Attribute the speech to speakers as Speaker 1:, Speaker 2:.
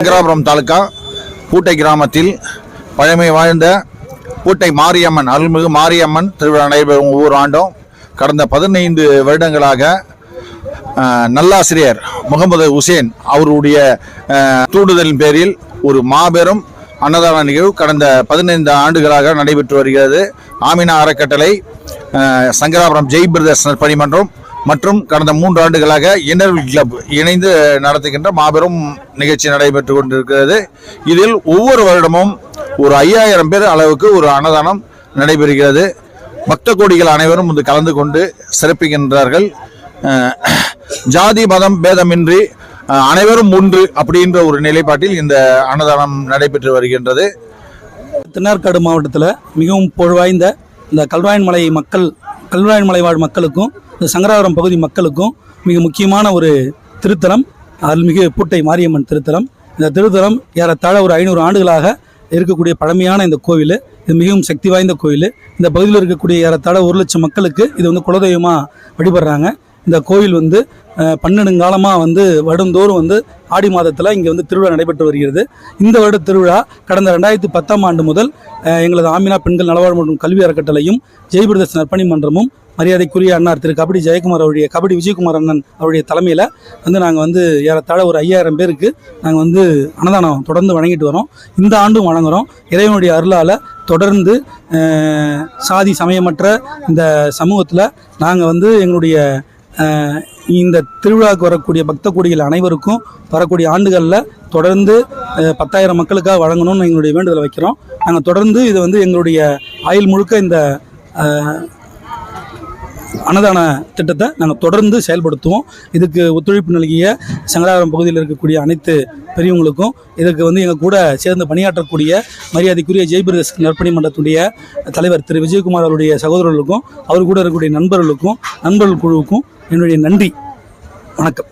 Speaker 1: சங்கராபுரம் தாலுக்கா பூட்டை கிராமத்தில் பழமை வாழ்ந்த பூட்டை மாரியம்மன் அருள்மிகு மாரியம்மன் திருவிழா நடைபெறும் ஒவ்வொரு ஆண்டும் கடந்த பதினைந்து வருடங்களாக நல்லாசிரியர் முகமது உசேன் அவருடைய தூண்டுதலின் பேரில் ஒரு மாபெரும் அன்னதான நிகழ்வு கடந்த பதினைந்து ஆண்டுகளாக நடைபெற்று வருகிறது. ஆமினா அறக்கட்டளை சங்கராபுரம் ஜெய் பிரதர்ஸ் பணிமன்றம் மற்றும் கடந்த மூன்று ஆண்டுகளாக இன்னர்வில் கிளப் இணைந்து நடத்துகின்ற மாபெரும் நிகழ்ச்சி நடைபெற்று கொண்டிருக்கிறது. இதில் ஒவ்வொரு வருடமும் ஒரு ஐயாயிரம் பேர் அளவுக்கு ஒரு அன்னதானம் நடைபெறுகிறது. பக்த கோடிகள் அனைவரும் வந்து கலந்து கொண்டு சிறப்பிக்கின்றார்கள். ஜாதி மதம் பேதமின்றி அனைவரும் ஒன்று அப்படின்ற ஒரு நிலைப்பாட்டில் இந்த அன்னதானம் நடைபெற்று வருகின்றது.
Speaker 2: திருநெற்காடு மாவட்டத்தில் மிகவும் புகழ்வாய்ந்த இந்த கல்வாயின் மலை மக்கள் கல்வாயன் மலைவாழ் மக்களுக்கும் இந்த சங்கராபுரம் பகுதி மக்களுக்கும் மிக முக்கியமான ஒரு திருத்தலம் அருள்மிகு பூட்டை மாரியம்மன் திருத்தலம். இந்த திருத்தலம் ஏறத்தாழ ஒரு ஐநூறு ஆண்டுகளாக இருக்கக்கூடிய பழமையான இந்த கோவில். இது மிகவும் சக்தி வாய்ந்த கோவில். இந்த பகுதியில் இருக்கக்கூடிய ஏறத்தாழ ஒரு லட்சம் மக்களுக்கு இது வந்து குலதெய்வமாக வழிபடுறாங்க. இந்த கோவில் வந்து பன்னெண்டு பன்னெடுங்காலமாக வந்து வருடந்தோறும் வந்து ஆடி மாதத்தில் இங்கே வந்து திருவிழா நடைபெற்று வருகிறது. இந்த வருட திருவிழா கடந்த ரெண்டாயிரத்தி பத்தாம் ஆண்டு முதல் எங்களது ஆமினா பெண்கள் நலவாழ்வு மற்றும் கல்வி அறக்கட்டளையும் ஜெய்பிரதர்ஸ் நற்பணி மன்றமும் மரியாதைக்குரிய அண்ணார் திரு கபடி ஜெயக்குமார் அவருடைய கபடி விஜயகுமார் அண்ணன் அவருடைய தலைமையில் வந்து நாங்கள் வந்து ஏறத்தாழ ஒரு ஐயாயிரம் பேருக்கு நாங்கள் வந்து அன்னதானம் தொடர்ந்து வழங்கிட்டு வரோம். இந்த ஆண்டும் வழங்குகிறோம் இறைவனுடைய அருளால் தொடர்ந்து சாதி சமயமற்ற இந்த சமூகத்தில் நாங்கள் வந்து எங்களுடைய இந்த திருவிழாவுக்கு வரக்கூடிய பக்த கோடிகள் அனைவருக்கும் வரக்கூடிய ஆண்டுகளில் தொடர்ந்து பத்தாயிரம் மக்களுக்காக வழங்கணும்னு எங்களுடைய வேண்டுதலை வைக்கிறோம். நாங்கள் தொடர்ந்து இது வந்து எங்களுடைய ஆயுள் முழுக்க இந்த அன்னதான திட்டத்தை நாங்கள் தொடர்ந்து செயல்படுத்துவோம். இதுக்கு ஒத்துழைப்பு நல்கிய சங்கராபுரம் பகுதியில் இருக்கக்கூடிய அனைத்து பெரியவங்களுக்கும் இதுக்கு வந்து எங்கள் கூட சேர்ந்து பணியாற்றக்கூடிய மரியாதைக்குரிய ஜெய்பிரதேஷ் நற்பணி மன்றத்துடைய தலைவர் திரு விஜயகுமார் அவருடைய சகோதரர்களுக்கும் அவர் கூட இருக்கக்கூடிய நண்பர்களுக்கும் நண்பர்கள் குழுவுக்கும் என்னுடைய நன்றி. வணக்கம்.